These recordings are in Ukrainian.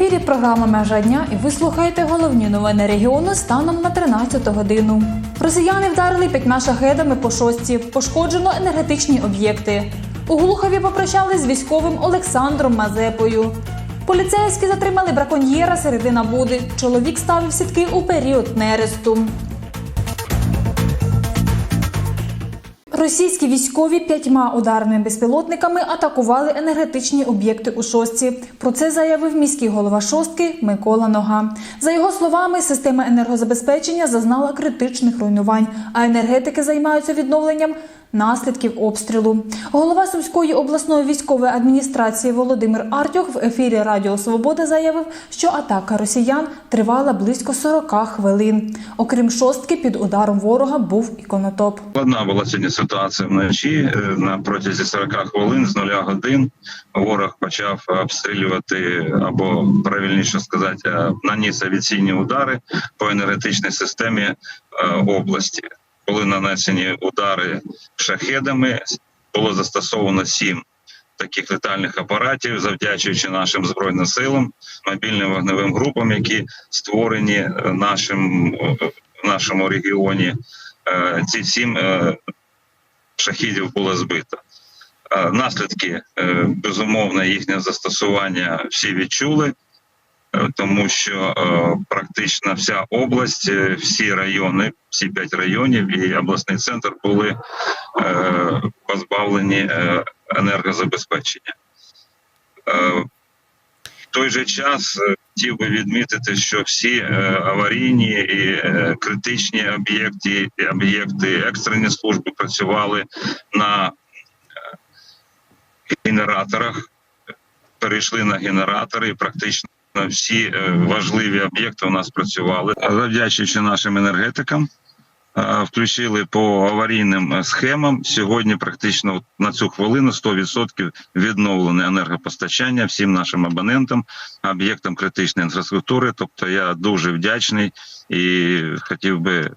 ефірі програма Межа дня і ви слухаєте головні новини регіону станом на 13 годину. Росіяни вдарили п'ятьма шахедами по шості. Пошкоджено енергетичні об'єкти. У Глухові попрощались з військовим Олександром Мазепою. Поліцейські затримали браконьєра середина Буди. Чоловік ставив сітки у період нересту. Російські військові п'ятьма ударними безпілотниками атакували енергетичні об'єкти у шостці. Про це заявив міський голова шостки Микола Нога. За його словами, система енергозабезпечення зазнала критичних руйнувань, а енергетики займаються відновленням наслідків обстрілу. Голова Сумської обласної військової адміністрації Володимир Артюх в ефірі Радіо Свобода заявив, що атака росіян тривала близько 40 хвилин. Окрім шостки, під ударом ворога був і конотоп. Складна була сьогодні ситуація вночі. Е, На протязі 40 хвилин з нуля годин ворог почав обстрілювати або правильніше сказати, е, наніс авіаційні удари по енергетичній системі е, області. Були нанесені удари шахедами. Було застосовано сім таких летальних апаратів, завдячуючи нашим збройним силам, мобільним вогневим групам, які створені е, нашим е, в нашому регіоні. Е, Ці сім шахідів було збито. Наслідки безумовно їхнє застосування всі відчули, тому що е, практично вся область, е, всі райони, всі п'ять районів і обласний центр були е, позбавлені е, енергозабезпечення. Е, В той же час е, хотів би відмітити, що всі е, аварійні і е, критичні об'єкти, об'єкти екстрені служби працювали на е, генераторах, перейшли на генератори, і практично всі е, важливі об'єкти у нас працювали. Завдячуючи нашим енергетикам, е, включили по аварійним е, схемам. Сьогодні практично на цю хвилину 100% відновлене енергопостачання всім нашим абонентам, об'єктам критичної інфраструктури. Тобто я дуже вдячний і хотів би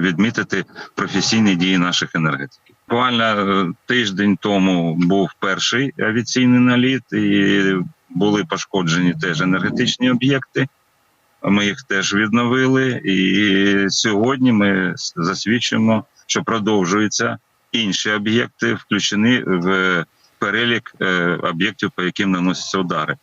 відмітити професійні дії наших енергетиків. Буквально тиждень тому був перший авіаційний наліт, і були пошкоджені теж енергетичні об'єкти. Ми їх теж відновили, і сьогодні ми засвідчуємо, що продовжуються інші об'єкти, включені в перелік е, об'єктів, по яким наносяться удари.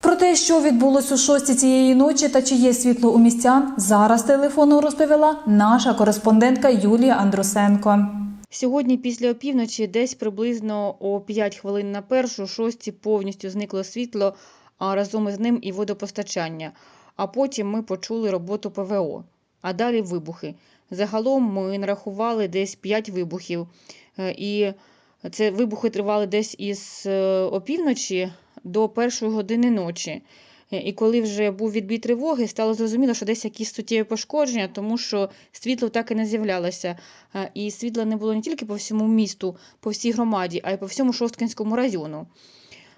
Про те, що відбулось у шості цієї ночі та чи є світло у містян, зараз телефоном розповіла наша кореспондентка Юлія Андрусенко. Сьогодні після опівночі, десь приблизно о 5 хвилин на першу, шості повністю зникло світло, а разом із ним і водопостачання. А потім ми почули роботу ПВО. А далі вибухи. Загалом ми нарахували десь 5 вибухів. Е, І це вибухи тривали десь із е, опівночі до першої години ночі. Е, І коли вже був відбій тривоги, стало зрозуміло, що десь якісь суттєві пошкодження, тому що світло так і не з'являлося. Е, І світла не було не тільки по всьому місту, по всій громаді, а й по всьому Шосткинському району.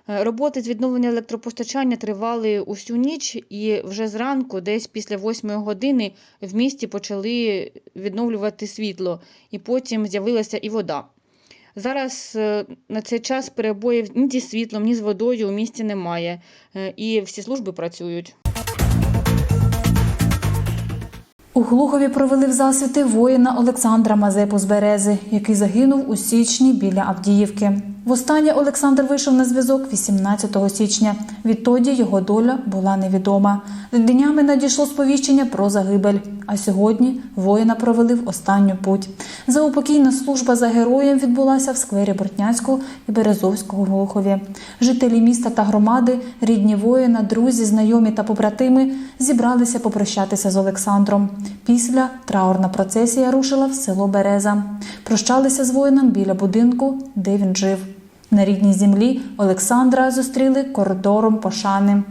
Е, Роботи з відновлення електропостачання тривали усю ніч, і вже зранку, десь після 8 години, в місті почали відновлювати світло, і потім з'явилася і вода. Зараз е, на цей час перебоїв ні зі світлом, ні з водою у місті немає, е, і всі служби працюють. У Глухові провели в засвіти воїна Олександра Мазепу з Берези, який загинув у січні біля Авдіївки. Востаннє Олександр вийшов на зв'язок 18 січня. Відтоді його доля була невідома. Днями надійшло сповіщення про загибель. А сьогодні воїна провели в останню путь. Заупокійна служба за героєм відбулася в сквері Бортнянського і Березовського в Глухові. Жителі міста та громади, рідні воїна, друзі, знайомі та побратими зібралися попрощатися з Олександром. Після траурна процесія рушила в село Береза. Прощалися з воїном біля будинку, де він жив. На рідній землі Олександра зустріли коридором пошани.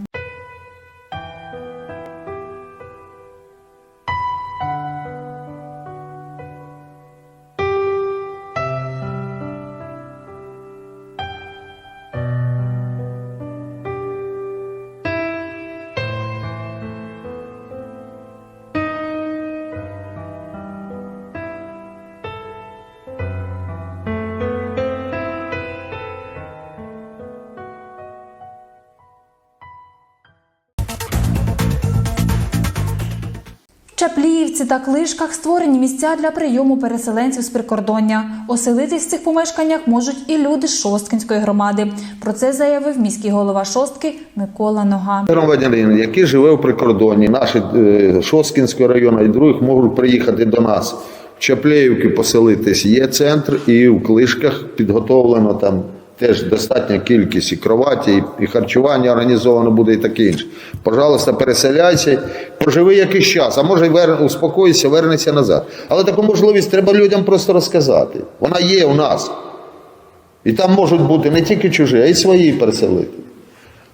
Чапліївці та Клишках створені місця для прийому переселенців з прикордоння. Оселитись в цих помешканнях можуть і люди з Шосткинської громади. Про це заявив міський голова Шостки Микола Нога. Громадянин, який живе в прикордонні, наші е, Шосткінського району і других можуть приїхати до нас в Чаплеївки поселитись. Є центр, і в Клишках підготовлено там теж достатня кількість і кроваті, і, харчування організовано буде, і таке інше. Пожалуйста, переселяйся, поживи якийсь час, а може вер... успокойся, вернеться назад. Але таку можливість треба людям просто розказати. Вона є у нас. І там можуть бути не тільки чужі, а й свої переселити.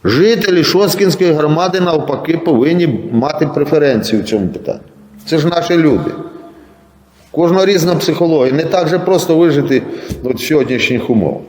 Жителі Шоскінської громади навпаки повинні мати преференцію в цьому питанні. Це ж наші люди. У Кожного різна психологія. Не так же просто вижити в сьогоднішніх умовах.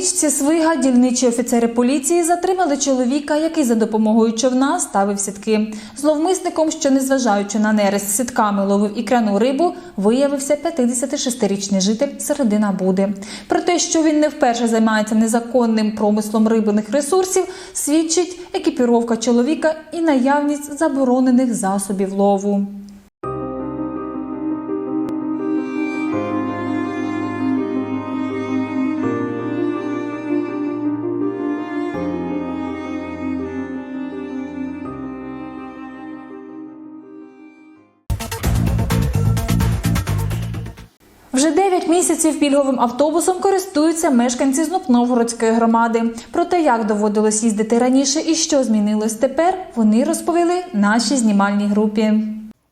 Річці Свига дільничі офіцери поліції затримали чоловіка, який за допомогою човна ставив сітки. Зловмисником, що незважаючи на нерест сітками ловив ікряну рибу, виявився 56-річний житель середина Буди. Про те, що він не вперше займається незаконним промислом рибних ресурсів, свідчить екіпіровка чоловіка і наявність заборонених засобів лову. 9 місяців пільговим автобусом користуються мешканці Знопновгородської громади. Про те, як доводилось їздити раніше і що змінилось тепер, вони розповіли нашій знімальній групі.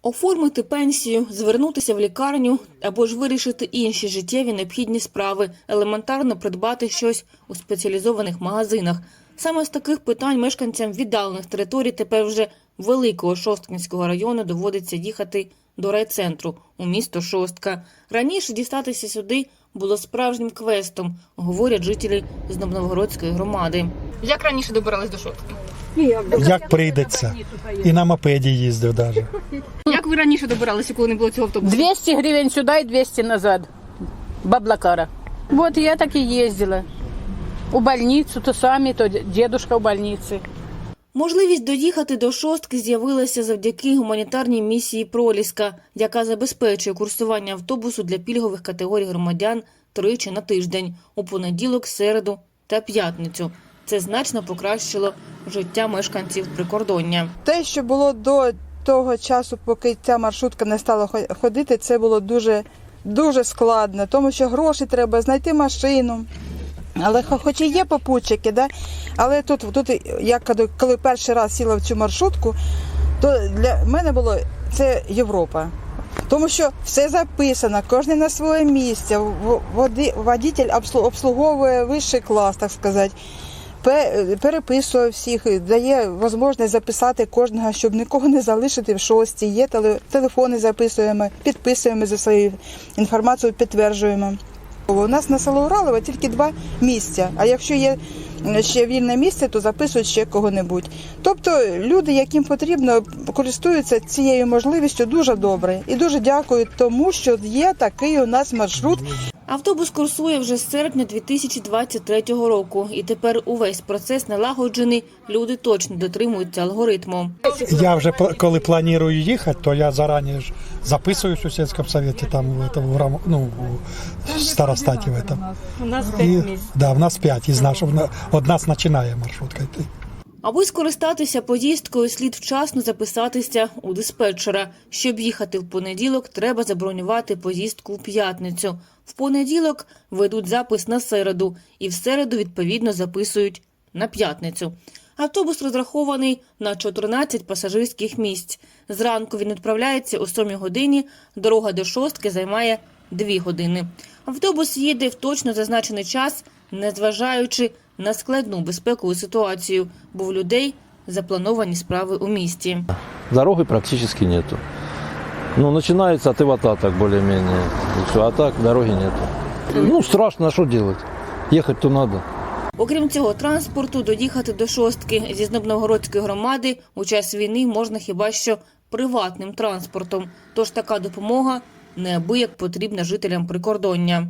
Оформити пенсію, звернутися в лікарню або ж вирішити інші життєві необхідні справи, елементарно придбати щось у спеціалізованих магазинах. Саме з таких питань мешканцям віддалених територій тепер вже великого Шосткінського району доводиться їхати до райцентру у місто Шостка. Раніше дістатися сюди було справжнім квестом, говорять жителі з Новгородської громади. Як раніше добирались до Шостки? Як прийдеться. І на мопеді їздив навіть. Як ви раніше добиралися, коли не було цього автобусу? 200 гривен сюда и 200 назад. Баблакара. Вот я так и ездила. У больницу, то сами, то дедушка в больнице. Можливість доїхати до шостки з'явилася завдяки гуманітарній місії Проліска, яка забезпечує курсування автобусу для пільгових категорій громадян тричі на тиждень у понеділок, середу та п'ятницю. Це значно покращило життя мешканців прикордоння. Те, що було до того часу, поки ця маршрутка не стала хо- ходити, це було дуже, дуже складно, тому що гроші треба знайти машину. Але хоч і є попутчики, да? але тут, тут я коли- перший раз сіла в цю маршрутку, то для мене було це Європа. Тому що все записано, кожен на своє місце. Водитель обслуговує вищий клас, так сказати. Переписує всіх, дає можливість записати кожного, щоб нікого не залишити в шості. Є телефони записуємо, підписуємо за свою інформацію, підтверджуємо. У нас на село Уралово тільки два місця. А якщо є ще вільне місце, то записують ще кого-небудь. Тобто люди, яким потрібно, користуються цією можливістю дуже добре і дуже дякують тому, що є такий у нас маршрут. Автобус курсує вже з серпня 2023 року, і тепер увесь процес налагоджений. Люди точно дотримуються алгоритму. Я вже коли планую їхати, то я зарані ж записуюсь у сільському совєті, там в, этом, в, ну, в старостаті в этом. У нас І, да, в нас п'ять із нашого, на- од нас починає маршрутка йти. Аби скористатися поїздкою, слід вчасно записатися у диспетчера. Щоб їхати в понеділок, треба забронювати поїздку в п'ятницю. В понеділок ведуть запис на середу, і в середу відповідно записують на п'ятницю. Автобус розрахований на 14 пасажирських місць. Зранку він відправляється о 7 годині. Дорога до шостки займає 2 години. Автобус їде в точно зазначений час, незважаючи на складну безпекову ситуацію, бо в людей заплановані справи у місті. Дороги практически нету. Ну, начинается от Ивата так все, а так дороги нету. Ну, страшно, а что делать? Ехать-то надо. Окрім цього транспорту, доїхати до шостки зі Знобновгородської громади у час війни можна хіба що приватним транспортом. Тож така допомога неабияк потрібна жителям прикордоння.